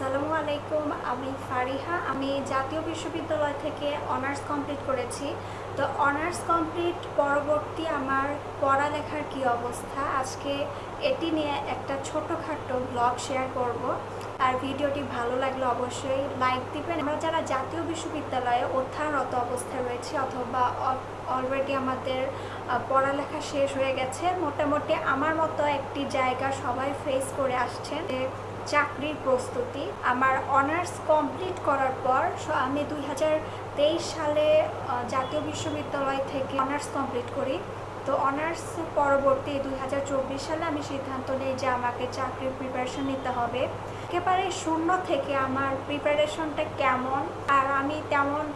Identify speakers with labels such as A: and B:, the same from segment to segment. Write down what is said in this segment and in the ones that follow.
A: আসসালামু আলাইকুম, আমি ফারিহা। আমি জাতীয় বিশ্ববিদ্যালয় থেকে অনার্স কমপ্লিট করেছি। তো অনার্স কমপ্লিট পরবর্তী আমার পড়ালেখার কি অবস্থা? আজকে এটি নিয়ে একটা ছোটোখাটো ব্লগ শেয়ার করব। আর ভিডিওটি ভালো লাগলে অবশ্যই লাইক দিবেন। আমরা যারা জাতীয় বিশ্ববিদ্যালয়ে অধ্যয়নরত অবস্থায় রয়েছে অথবা অলরেডি আমাদের পড়ালেখা শেষ হয়ে গেছে, মোটামুটি আমার মতো একটি জায়গা সবাই ফেস করে আসছেন। চাকরির প্রস্তুতি আমার অনার্স কমপ্লিট করার পর আমি দুই হাজার তেইশ সালে জাতীয় বিশ্ববিদ্যালয় থেকে অনার্স কমপ্লিট করি। তো অনার্স পরবর্তী দুই হাজার চব্বিশ সালে আমি সিদ্ধান্ত নিই যে আমাকে চাকরির প্রিপারেশন নিতে হবে। একেবারে শূন্য থেকে আমার প্রিপারেশনটা কেমন? আর আমি তেমন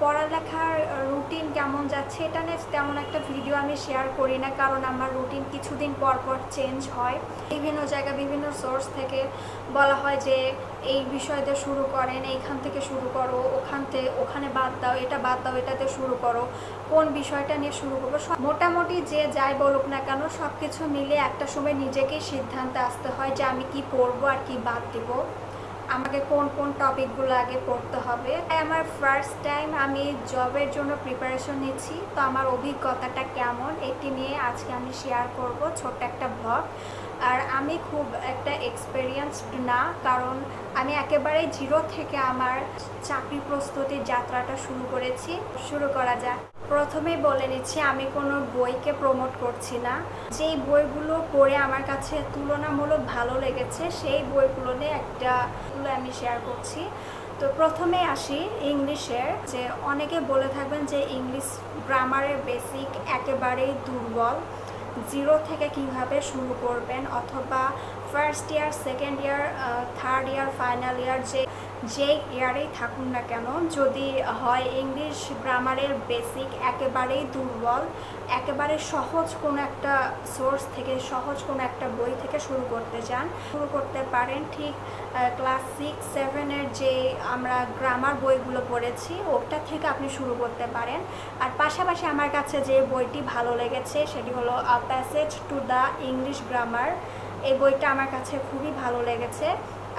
A: পড়ালেখার রুটিন কেমন যাচ্ছে এটা নিয়ে তেমন একটা ভিডিও আমি শেয়ার করি না, কারণ আমার রুটিন কিছুদিন পর পর চেঞ্জ হয়। বিভিন্ন জায়গায় বিভিন্ন সোর্স থেকে বলা হয় যে এই বিষয় দিয়ে শুরু করেন, এইখান থেকে শুরু করো, ওখান থেকে, ওখানে বাদ দাও, এটা বাদ দাও এটাতে শুরু করো, কোন বিষয়টা নিয়ে শুরু করব, সব- মোটামুটি যে যাই বলুক না কেন সব কিছু মিলে একটা সময় নিজেকেই সিদ্ধান্তে আসতে হয় যে আমি কি পড়ব আর কি বাদ দিব। আমাকে কোন কোন টপিকগুলো আগে পড়তে হবে। তাই আমার ফার্স্ট টাইম আমি জবের জন্য প্রিপারেশন নিচ্ছি। তো আমার অভিজ্ঞতাটা কেমন, এটি নিয়ে আজকে আমি শেয়ার করব ছোট্ট একটা ব্লগ আর আমি খুব একটা এক্সপেরিয়েন্সড না, কারণ আমি একেবারে জিরো থেকে আমার চাকরি প্রস্তুতির যাত্রাটা শুরু করেছি। শুরু করা যাক। প্রথমেই বলে নিচ্ছি, আমি কোনো বইকে প্রমোট করছি না। যেই বইগুলো পড়ে আমার কাছে তুলনামূলক ভালো লেগেছে, সেই বইগুলো নিয়ে একটা আমি শেয়ার করছি। তো প্রথমে আসি ইংলিশের, যে অনেকে বলে থাকবেন যে ইংলিশ গ্রামারের বেসিক একেবারেই দুর্বল। জিরো থেকে কীভাবে শুরু করবেন, অথবা first year second year third year final year যে যে ইয়ারেই থাকুন না কেন, যদি হয় ইংলিশ গ্রামারের বেসিক একেবারেই দুর্বল, একেবারে সহজ কোনো একটা সোর্স থেকে, সহজ কোনো একটা বই থেকে শুরু করতে চান, শুরু করতে পারেন ঠিক ক্লাস সিক্স সেভেনের যে আমরা গ্রামার বইগুলো পড়েছি, ওটা থেকে আপনি শুরু করতে পারেন। আর পাশাপাশি আমার কাছে যে বইটি ভালো লেগেছে, সেটি হলো passage to the English grammar এই বইটা আমার কাছে খুবই ভালো লেগেছে।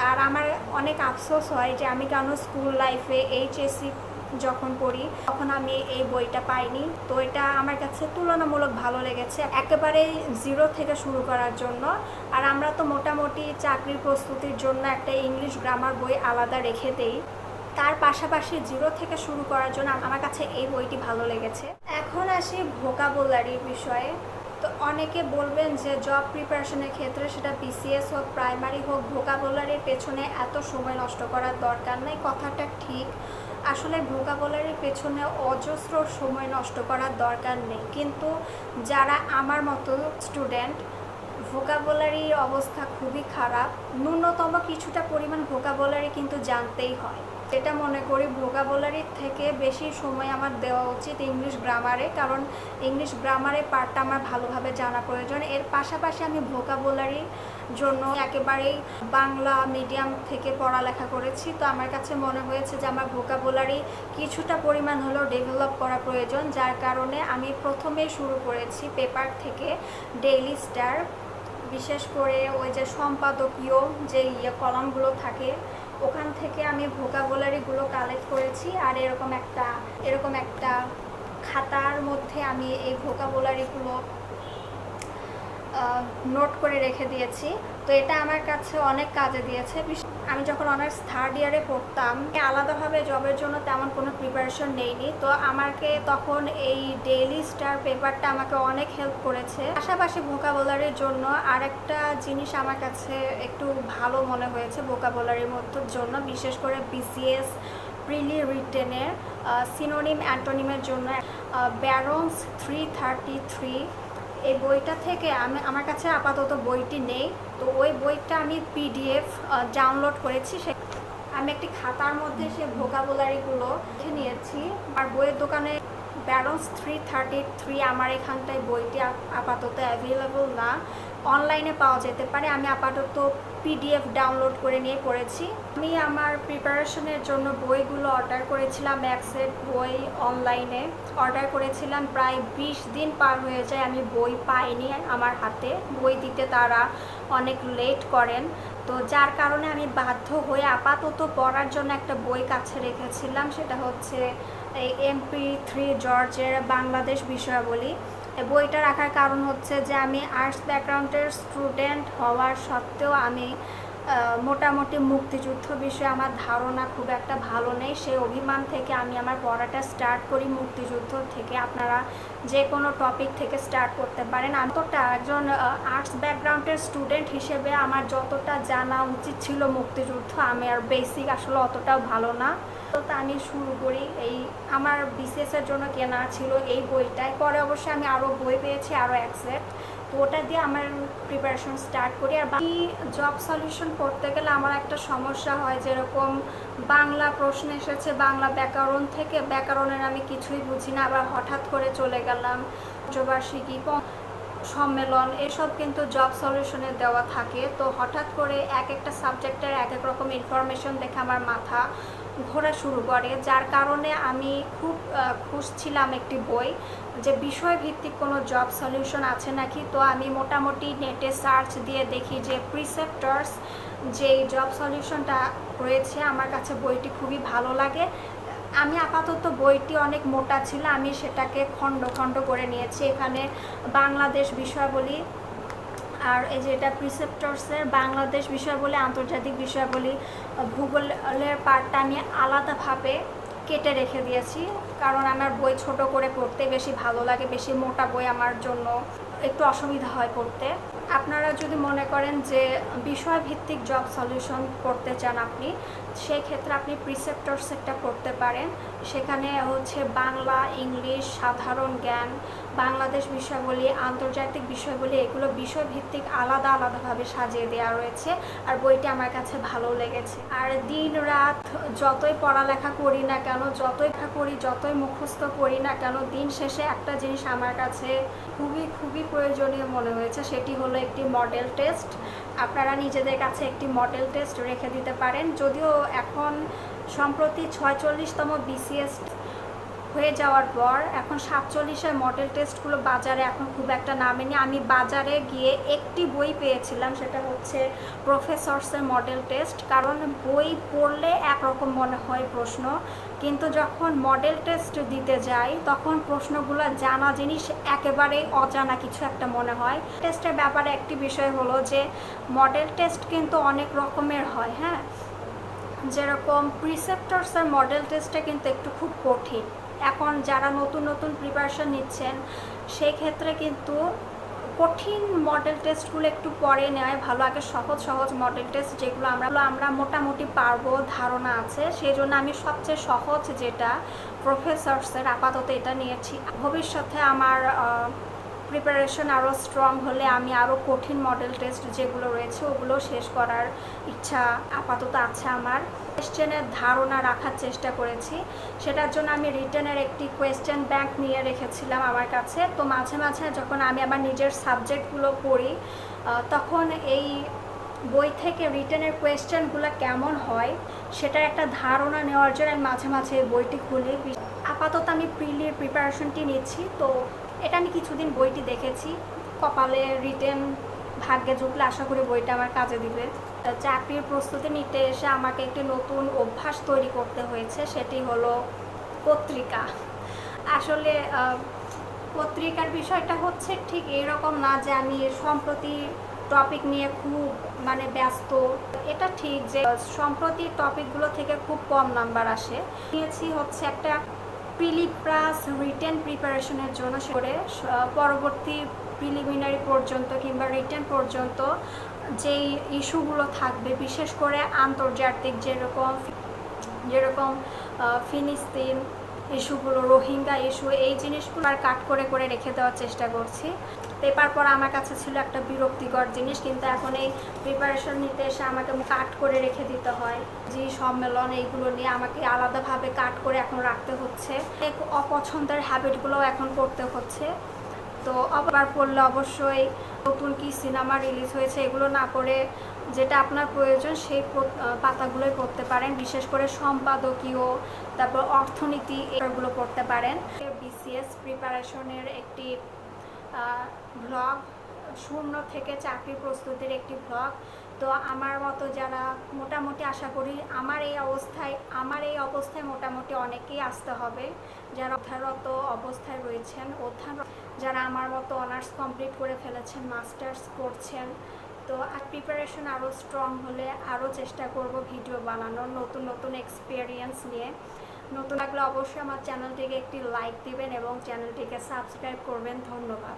A: আর আমার অনেক আফসোস হয় যে আমি কেন স্কুল লাইফে এইচএসসি যখন পড়ি, তখন আমি এই বইটা পাইনি। তো এটা আমার কাছে তুলনামূলক ভালো লেগেছে একেবারে জিরো থেকে শুরু করার জন্য। আর আমরা তো মোটামুটি চাকরির প্রস্তুতির জন্য একটা ইংলিশ গ্রামার বই আলাদা রেখে দেই। তার পাশাপাশি জিরো থেকে শুরু করার জন্য আমার কাছে এই বইটি ভালো লেগেছে। এখন আসি ভোকাবুলারির বিষয়ে। তো অনেকে বলবেন যে জব প্রিপারেশনের ক্ষেত্রে সেটা বিসিএস হোক প্রাইমারি হোক ভোকাবুলারির পেছনে এত সময় নষ্ট করার দরকার নেই, কথাটা ঠিক। আসলে ভোকাবুলারির পেছনে অজস্র সময় নষ্ট করার দরকার নেই। কিন্তু যারা আমার মতো স্টুডেন্ট ভোকাবুলারির অবস্থা খুবই খারাপ। ন্যূনতম কিছুটা পরিমাণ ভোকাবুলারি কিন্তু জানতেই হয়। যেটা মনে করি ভোকাবুলারির থেকে বেশি সময় আমার দেওয়া উচিত ইংলিশ গ্রামারে কারণ ইংলিশ গ্রামারের পার্টটা আমার ভালোভাবে জানা প্রয়োজন। এর পাশাপাশি আমি ভোকাবুলারির জন্য একেবারেই বাংলা মিডিয়াম থেকে পড়ালেখা করেছি। তো আমার কাছে মনে হয়েছে যে আমার ভোকাবুলারি কিছুটা পরিমাণ হলেও ডেভেলপ করা প্রয়োজন। যার কারণে আমি প্রথমে শুরু করেছি পেপার থেকে ডেইলি স্টার বিশেষ করে ওই যে সম্পাদকীয় যে ইয়ে কলমগুলো থাকে, ওখান থেকে আমি ভোকাবুলারিগুলো কালেক্ট করেছি আর এরকম একটা এরকম একটা খাতার মধ্যে আমি এই ভোকাবুলারিগুলো নোট করে রেখে দিয়েছি। তো এটা আমার কাছে অনেক কাজে দিয়েছে। আমি যখন অনার্স থার্ড ইয়ারে পড়তাম, আলাদাভাবে জবের জন্য তেমন কোনো প্রিপারেশন নেইনি। তো আমাকে তখন এই ডেইলি স্টার পেপারটা আমাকে অনেক হেল্প করেছে। পাশাপাশি ভোকাবুলারির জন্য আরেকটা জিনিস আমার কাছে একটু ভালো মনে হয়েছে ভোকাবুলারির মধ্যে জন্য, বিশেষ করে বিসিএস প্রিলি রিটেনের সিনোনিম অ্যান্টোনিমের জন্য ব্যারন্স থ্রি থার্টি থ্রি এই বইটা থেকে আমি, আমার কাছে আপাতত বইটি নেই। তো ওই বইটা আমি পিডিএফ ডাউনলোড করেছি। সে, আমি একটি খাতার মধ্যে সে ভোকাবুলারিগুলো লিখে নিয়েছি। আর বইয়ের দোকানে ব্যারন্স থ্রি থার্টি থ্রি আমার এখানটায় বইটি আপাতত অ্যাভেলেবল না। অনলাইনে পাওয়া যেতে পারে। আমি আপাতত পিডিএফ ডাউনলোড করে নিয়ে পড়েছি। আমি আমার প্রিপারেশনের জন্য বইগুলো অর্ডার করেছিলাম এক বই অনলাইনে। অর্ডার করেছিলাম প্রায় বিশ দিন পার হয়ে যায়, আমি বই পাইনি আমার হাতে। বই দিতে তারা অনেক লেট করেন। তো যার কারণে আমি বাধ্য হয়ে আপাতত পড়ার জন্য একটা বই কাছে রেখেছিলাম, সেটা হচ্ছে এই এমপি থ্রি জর্জের বাংলাদেশ বিষয়াবলী। বইটা রাখার কারণ হচ্ছে যে আমি আর্টস ব্যাকগ্রাউন্ডের স্টুডেন্ট হওয়ার সত্ত্বেও আমি মোটামুটি মুক্তিযুদ্ধ বিষয়ে আমার ধারণা খুব একটা ভালো নেই। সেই অভিমান থেকে আমি আমার পড়াটা স্টার্ট করি মুক্তিযুদ্ধ থেকে। আপনারা যে কোনো টপিক থেকে স্টার্ট করতে পারেন। আমি তোটা একজন আর্টস ব্যাকগ্রাউন্ডের স্টুডেন্ট হিসেবে আমার যতটা জানা উচিত ছিল মুক্তিযুদ্ধ, আমি আর বেসিক আসলে অতটাও ভালো না। তো আমি শুরু করি। এই আমার এর জন্য কেনা ছিল এই বইটাই। পরে অবশ্যই আমি আরও বই পেয়েছি আরও অ্যাকসেপ্ট তো ওটা দিয়ে আমার প্রিপারেশন স্টার্ট করি। আর বাকি জব সলিউশন করতে গেলে আমার একটা সমস্যা হয়, যেরকম বাংলা প্রশ্ন এসেছে, বাংলা ব্যাকরণ থেকে ব্যাকরণের আমি কিছুই বুঝি না, আবার হঠাৎ করে চলে গেলাম পঞ্চবার্ষিকী সম্মেলন, এসব কিন্তু জব সলিউশনে দেওয়া থাকে। তো হঠাৎ করে এক একটা সাবজেক্টের এক এক রকম ইনফরমেশন দেখে আমার মাথা ঘোরা শুরু করে, যার কারণে আমি খুব খুঁজছিলাম একটি বই যে বিষয়ভিত্তিক কোনো জব সলিউশন আছে নাকি। তো আমি মোটামুটি নেটে সার্চ দিয়ে দেখি যে প্রিসেপ্টার্স যেই জব সলিউশনটা রয়েছে, আমার কাছে বইটি খুবই ভালো লাগে। আমি আপাতত বইটি অনেক মোটা ছিল, আমি সেটাকে খণ্ড খণ্ড করে নিয়েছি। এখানে বাংলাদেশ বিষয়াবলী আর এই যে এটা প্রিসেপ্টরসের বাংলাদেশ বিষয়াবলী আন্তর্জাতিক বিষয়াবলী ভূগোলের পার্টটা আমি আলাদাভাবে কেটে রেখে দিয়েছি। কারণ আমার বই ছোট করে পড়তে বেশি ভালো লাগে, বেশি মোটা বই আমার জন্য একটু অসুবিধা হয় পড়তে। আপনারা যদি মনে করেন যে বিষয়ভিত্তিক জব সলিউশন করতে চান আপনি সেই ক্ষেত্রে আপনি প্রিসেপ্টর সেটটা করতে পারেন। সেখানে হচ্ছে বাংলা, ইংলিশ, সাধারণ জ্ঞান, বাংলাদেশ বিষয়গুলি, আন্তর্জাতিক বিষয়গুলি, এগুলো বিষয়ভিত্তিক আলাদা আলাদাভাবে সাজিয়ে দেওয়া রয়েছে আর বইটি আমার কাছে ভালো লেগেছে। আর দিন রাত যতই পড়ালেখা করি না কেন, যতই করি, যতই মুখস্থ করি না কেন, দিন শেষে একটা জিনিস আমার কাছে খুবই খুবই প্রয়োজনীয় মনে হয়েছে, সেটি হলো একটি মডেল টেস্ট আপনারা নিজেদের কাছে একটি মডেল টেস্ট রেখে দিতে পারেন। যদিও এখন সম্প্রতি ছয়চল্লিশতম বিসিএস হয়ে যাওয়ার পর এখন সাতচল্লিশের মডেল টেস্টগুলো বাজারে এখন খুব একটা নামেনি। আমি বাজারে গিয়ে একটি বই পেয়েছিলাম, সেটা হচ্ছে প্রফেসরসের মডেল টেস্ট কারণ বই পড়লে একরকম মনে হয় প্রশ্ন, কিন্তু যখন মডেল টেস্ট দিতে যাই, তখন প্রশ্নগুলো জানা জিনিস একেবারেই অজানা কিছু একটা মনে হয়। টেস্টের ব্যাপারে একটি বিষয় হলো যে মডেল টেস্ট কিন্তু অনেক রকমের হয় হ্যাঁ? যেরকম প্রিসেপ্টরসের মডেল টেস্টটা কিন্তু একটু খুব কঠিন। এখন যারা নতুন নতুন প্রিপারেশন নিচ্ছেন, সেই ক্ষেত্রে কিন্তু কঠিন মডেল টেস্টগুলো একটু পরে নেওয়াই ভালো। আগে সহজ সহজ মডেল টেস্ট যেগুলো আমরা আমরা মোটামুটি পারব, ধারণা আছে, সেই জন্য আমি সবচেয়ে সহজ যেটা প্রফেসরসের আপাতত এটা নিয়েছি। ভবিষ্যতে আমার প্রিপারেশন আরও স্ট্রং হলে আমি আরও কঠিন মডেল টেস্ট যেগুলো রয়েছে ওগুলো শেষ করার ইচ্ছা আপাতত আছে আমার। কোয়েশ্চেনের ধারণা রাখার চেষ্টা করেছি। সেটার জন্য আমি রিটার্নের একটি কোয়েশ্চেন ব্যাংক নিয়ে রেখেছিলাম আমার কাছে। তো মাঝে মাঝে যখন আমি আমার নিজের সাবজেক্টগুলো পড়ি তখন এই বই থেকে রিটেনের কোয়েশ্চেনগুলো কেমন হয়, সেটার একটা ধারণা নেওয়ার জন্য মাঝে মাঝে বইটি খুলি। আপাতত আমি প্রিলির প্রিপারেশনটি নিচ্ছি। তো এটা আমি কিছুদিন বইটি দেখেছি। কপালে রিটেন ভাগ্যে জুটলে আশা করি বইটা আমার কাজে দিবে। চাকরির প্রস্তুতি নিতে এসে আমাকে একটি নতুন অভ্যাস তৈরি করতে হয়েছে, সেটি হলো পত্রিকা। আসলে পত্রিকার বিষয়টা হচ্ছে ঠিক এরকম না যে আমি সম্প্রতি টপিক নিয়ে খুব মানে ব্যস্ত। এটা ঠিক যে, সম্প্রতি টপিকগুলো থেকে খুব কম নাম্বার আসে। নিয়েছি হচ্ছে একটা প্রিলিপ্রাস রিটেন প্রিপারেশনের জন্য করে পরবর্তী প্রিলিমিনারি পর্যন্ত কিংবা রিটেন পর্যন্ত যেই ইস্যুগুলো থাকবে, বিশেষ করে আন্তর্জাতিক যেরকম যেরকম ফিলিস্তিন ইস্যুগুলো রোহিঙ্গা ইস্যু এই জিনিসগুলো আর কাট করে করে রেখে দেওয়ার চেষ্টা করছি। পেপার পড়া আমার কাছে ছিল একটা বিরক্তিকর জিনিস, কিন্তু এখন এই প্রিপারেশন নিতে এসে আমাকে কাট করে রেখে দিতে হয়। যে সম্মেলন এইগুলো নিয়ে আমাকে আলাদাভাবে কাট করে এখন রাখতে হচ্ছে। অপছন্দের হ্যাবিটগুলোও এখন করতে হচ্ছে। তো আবার পড়লে অবশ্যই নতুন কি সিনেমা রিলিজ হয়েছে এগুলো না করে যেটা আপনার প্রয়োজন সেই পাতাগুলোই পড়তে পারেন। বিশেষ করে সম্পাদকীয়, তারপর অর্থনীতি, এগুলো পড়তে পারেন। বিসিএস প্রিপারেশনের একটি ব্লগ শূন্য থেকে চাকরি প্রস্তুতির একটি ব্লগ তো আমার মতো যারা মোটামুটি আশা করি আমার এই অবস্থায়, আমার এই অবস্থায় মোটামুটি অনেকেই আসতে হবে। যারা অধ্যায়রত অবস্থায় রয়েছেন অধ্যায়ন যারা আমার মতো অনার্স কমপ্লিট করে ফেলেছেন মাস্টার্স করছেন, তো আর প্রিপারেশন আরও স্ট্রং হলে আরও চেষ্টা করব ভিডিও বানানোর নতুন নতুন এক্সপিরিয়েন্স নিয়ে। নতুন লাগলে অবশ্যই আমার চ্যানেলটিকে একটি লাইক দিবেন এবং চ্যানেলটিকে সাবস্ক্রাইব করবেন। ধন্যবাদ।